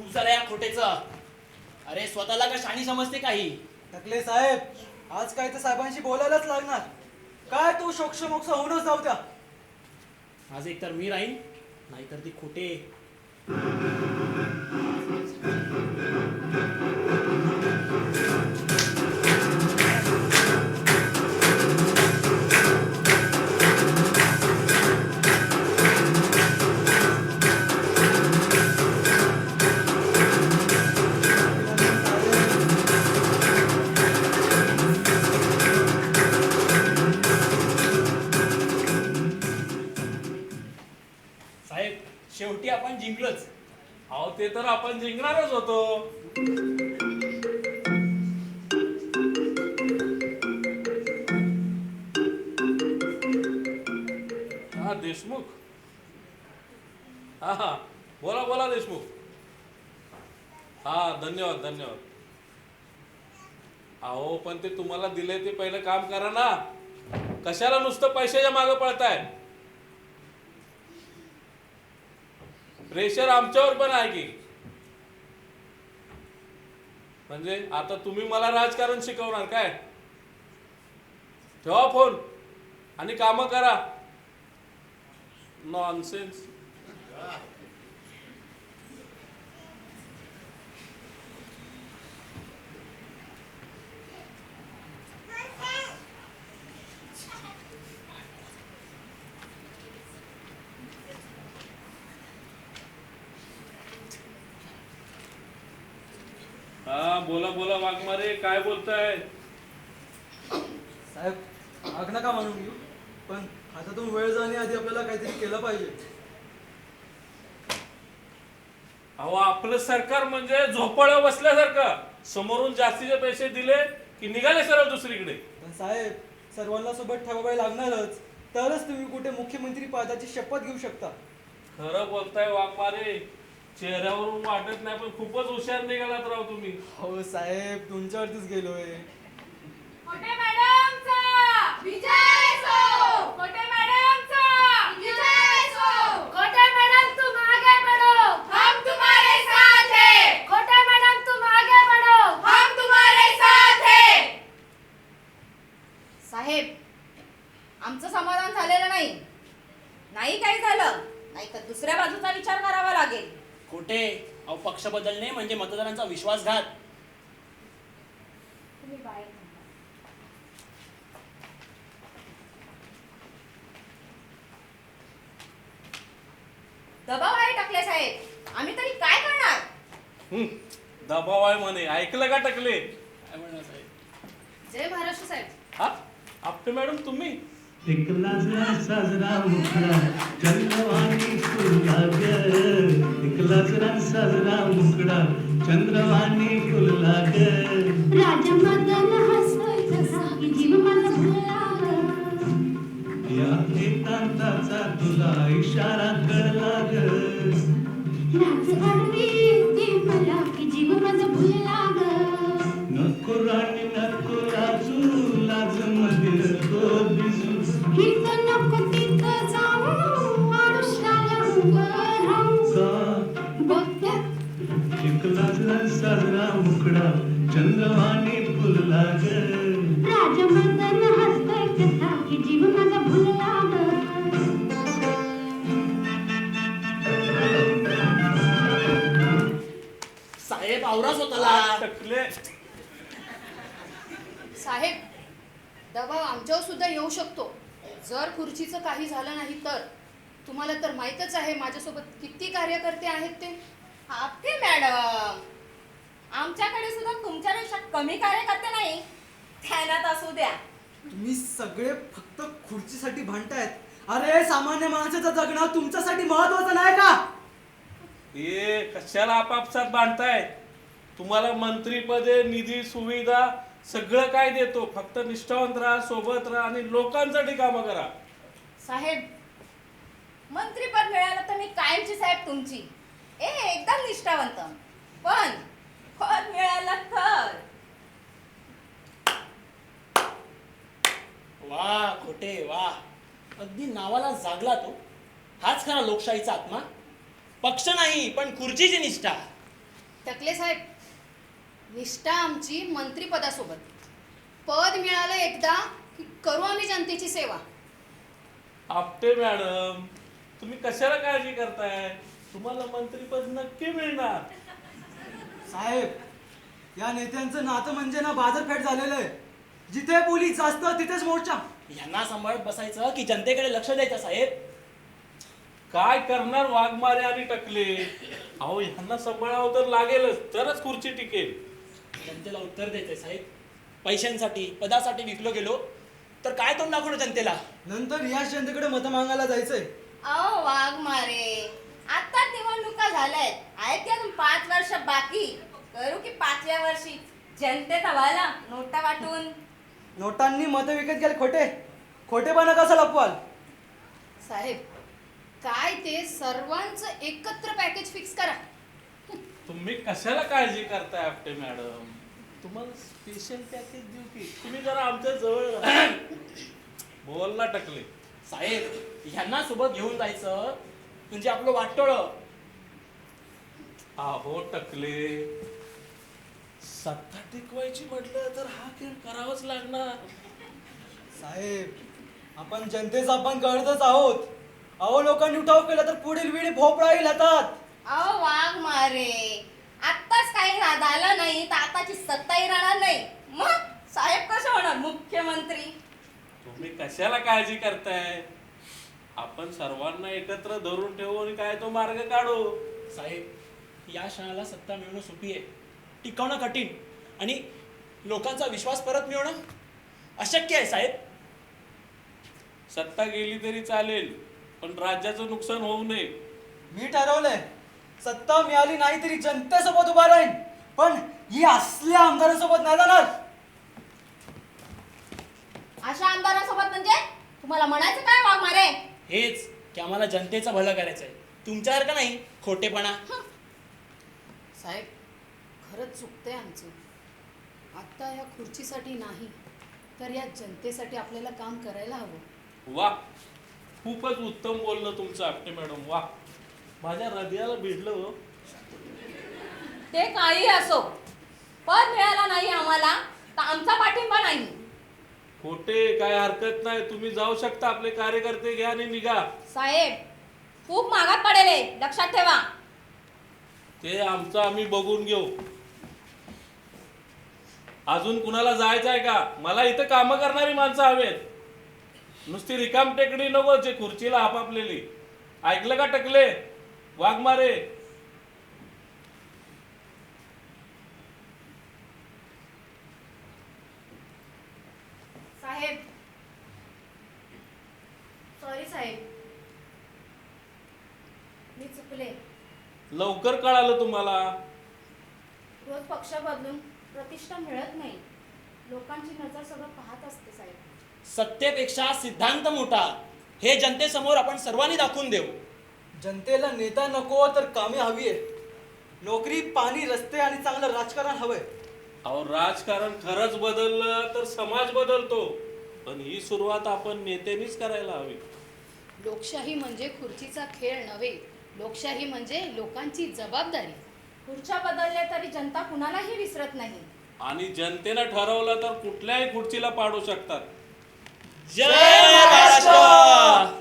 खूप झालं या खोटेच. अरे स्वतःला का शाणी समजते काही? टकले साहेब आज काय तर साहेबांशी बोलायलाच लागणार. काय तू शोक्षमोक्ष होऊनच जाऊ त्या आज एकतर मी राहीन नाहीतर ती खोटे. शेवटी आपण जिंकलोच. अहो ते तर आपण जिंकणारच होतो. हा देशमुख. हा हा. बोला बोला देशमुख. हा धन्यवाद धन्यवाद. अहो पण ते तुम्हाला दिले ते पहिलं काम करा ना. कशाला नुसतं पैशाच्या मागे पळताय? प्रेशर आमच्यावर पण आहे की. म्हणजे आता तुम्ही मला राजकारण शिकवणार काय? ठेवा फोन आणि काम करा. नॉनसेन्स हा बोला बोला वाघमारे काय बोलताय? साहेब आग नका मानून घेऊ पण हातातून वेळ जाण्याआधी आपल्याला काहीतरी केलं पाहिजे. अहो आपलं सरकार म्हणजे झोपळ बसल्यासारखं. समोरून जास्तीचे पैसे दिले की निघाले सरळ दुसरीकडे. पण साहेब सर्वांना सोबत ठेवावे लागणारच. तरच तुम्ही कुठे मुख्यमंत्री पदाची शपथ घेऊ शकता. खरं बोलताय वाघमारे चेहऱ्यावरून वाटत नाही पण खूपच हुशार निघालात राव तुम्ही. हो साहेब तुमच्यावरतीच गेलोय. मोठे मॅडमचा? विजय असो मोठे मॅडमचा? विजय असो कोटे मॅडम तुम आगे बढ़ो हम तुम्हारे साथ हैं. कोटे मॅडम तुम आगे बढ़ो हम तुम्हारे साथ हैं. साहेब आमचं समाधान झालेलं नाही. नाही काही झालं नाही तर दुसऱ्या बाजूचा विचार करावा लागेल. खोटे अहो पक्ष बदलणे म्हणजे मतदारांचा विश्वासघात. दबाव आहे टाकले साहेब. आम्ही तरी काय करणार? हं, दबाव आहे म्हणे. ऐकलं का टकले? काय म्हणणार साहेब? जय महाराष्ट्र साहेब. हा? आपटे मॅडम तुम्ही? एक साजरा मुखडा चंद्रवाणी फुलला एक साजरा मुकडा चंद्रवाणी फुलला ग चंद्रवाणी फुलला ग राजमदन हसतोय की जीव माझा भुलला ग साहेब आवरा स्वतःला टकले. साहेब दबाव आमच्यावर सुद्धा येऊ शकतो. जर खुर्चीचं काही झालं नाही तर. तुम्हाला तर माहीतच आहे माझ्यासोबत किती कार्यकर्ते आहेत ते. आपके मॅडम. आमच्याकडे सुद्धा तुमच्यापेक्षा कमी कार्यकर्ते नाही. ध्यानात असू द्या. तुम्ही सगळे फक्त खुर्चीसाठी भांडतायत. अरे सामान्य माणसाचं जगणं तुमच्यासाठी महत्वाचं नाही का? हे कशाला आपापसात बांधताय तुम्हाला मंत्रीपदे निधी सुविधा सगळं काय देतो? फक्त निष्ठावंत राहा सोबत राहा आणि लोकांसाठी कामं करा. साहेब मंत्रीपद मिळालं तर मी कायमची साहेब तुमची. ए एकदम निष्ठावंत. पण पद मिळालं तर. वा खोटे वा. अगदी नावाला जागला तो. हाच खरा लोकशाहीचा आत्मा. पक्ष नाही पण खुर्चीची निष्ठा. टकले साहेब निष्ठा आमची मंत्रीपदासोबत पद मिळालं एकदा की करू आम्ही जनतेची सेवा. आपटे मॅडम. तुम्ही कशाला काळजी करताय? तुम्हाला मंत्रीपद नक्की मिळणार. साहेब या नेत्यांचं नातं म्हणजे ना बाजारपेठ झालेलं आहे. जिथे पोलीस जास्त तिथेच मोर्चा. यांना सांभाळत बसायचं की जनतेकडे लक्ष द्यायचं साहेब? काय करणार वाघमारे आणि टकले? अहो ह्यांना सांभाळावं तर लागेलच तरच खुर्ची टिकेल. जनतेला उत्तर द्यायचंय साहेब. पैशांसाठी पदासाठी विकलो गेलो तर काय तोंड दाखवलं जनतेला? नंतर या जनतेकडे मतं मागायला जायचंय. अहो वाघ मारे. आता निवडणुका झाल्यात. आहेत की अजून पाच वर्ष बाकी? करू की पाचव्या वर्षी? जनतेचा व्हायला नोटा वाटून. नोटांनी मतं विकत गेले खोटे. खोटेपणा कसा लपवाल? साहेब काय ते सर्वांचं एकत्र पॅकेज फिक्स करा. तुम्ही कशाला काळजी करताय आपटे मॅडम? तुम्हाला स्पेशल पॅकेज देऊ की? तुम्ही जरा आमच्या जवळ राहा. बोल ना टकले. साहेब ह्यांना सोबत घेऊन जायचं? म्हणजे आपलं वाटोळ. अहो टकले. सत्ता टिकवायची म्हटलं तर हा खेळ करावाच लागणार. साहेब आपण जनतेचा आपण कळतच आहोत. अहो लोकांनी उठाव केला तर पुढील वेळी भोपळा येईल हातात. अहो वाघ मारे. आत्ताच काही रा- झालं नाही तर आताची सत्ताही राहणार नाही. मग साहेब कसं होणार? मुख्यमंत्री? तुम्ही कशाला काळजी करताय? आपण सर्वांना एकत्र धरून ठेवू आणि काय तो मार्ग काढू? साहेब या क्षणाला सत्ता मिळवणं सोपी आहे. टिकवणं कठीण. आणि लोकांचा विश्वास परत मिळवणं अशक्य आहे साहेब. सत्ता गेली तरी चालेल पण राज्याचं नुकसान होऊ नये. मी ठरवलंय सत्ता मिळाली नाही तरी जनतेसोबत उभा राहीन. पण ही असल्या आमदारांसोबत नाही जाणार. अशा आमदारांसोबत म्हणजे तुम्हाला म्हणायचं काय वाघ मारे? हेच की आम्हाला जनतेचं भलं करायचं आहे तुमच्यासारखं नाही खोटेपणा. साहेब खरंच चुकतंय आमचं. आत्ता या खुर्चीसाठी नाही तर या जनतेसाठी आपल्याला काम करायला हवं. वा. खूपच उत्तम बोललं तुमचं आपटे मॅडम. वा. माझ्या हृदयाला भिडलं हो. ते काही असो पद मिळाला नाही आम्हाला तर आमचा पाठिंबा नाही. खोटे काय हरकत नाही. तुम्ही जाऊ शकता. आपले कार्यकर्ते घ्या आणि निघा. साहेब खूप मागात पडेल हे, लक्षात ठेवा. ते आमचं आम्ही बघून घेऊ. अजून कुणाला जायचं आहे का? मला इथं कामं करणारी माणसं हवेत. नुसती रिकाम टेकडी नको जे खुर्चीला आपापलेली ऐकलं का टकले? वाघमारे साहेब सॉरी साहेब मी चुकले. लवकर कळालं तुम्हाला? रोज पक्ष बदलून प्रतिष्ठा मिळत नाही. लोकांची नजर सगळं पाहत असते साहेब. सत्तेपेक्षा सिद्धांत मोठा. हे जनतेसमोर आपण सर्वांनी दाखवून देऊ. जनतेला नेता नको तर कामे हवी आहे नोकरी पाणी रस्ते आणि चांगलं राजकारण हवंय. अहो राजकारण खरंच बदललं तर समाज बदलतो. पण ही सुरुवात आपण नेत्यांनीच करायला हवी. लोकशाही म्हणजे खुर्चीचा खेळ नव्हे लोकशाही म्हणजे लोकांची जबाबदारी. खुर्च्या बदलल्या तरी जनता कुणालाही विसरत नाही. आणि जनतेनं ठरवलं तर कुठल्याही खुर्चीला पाडू शकतात. जय महाराष्ट्र!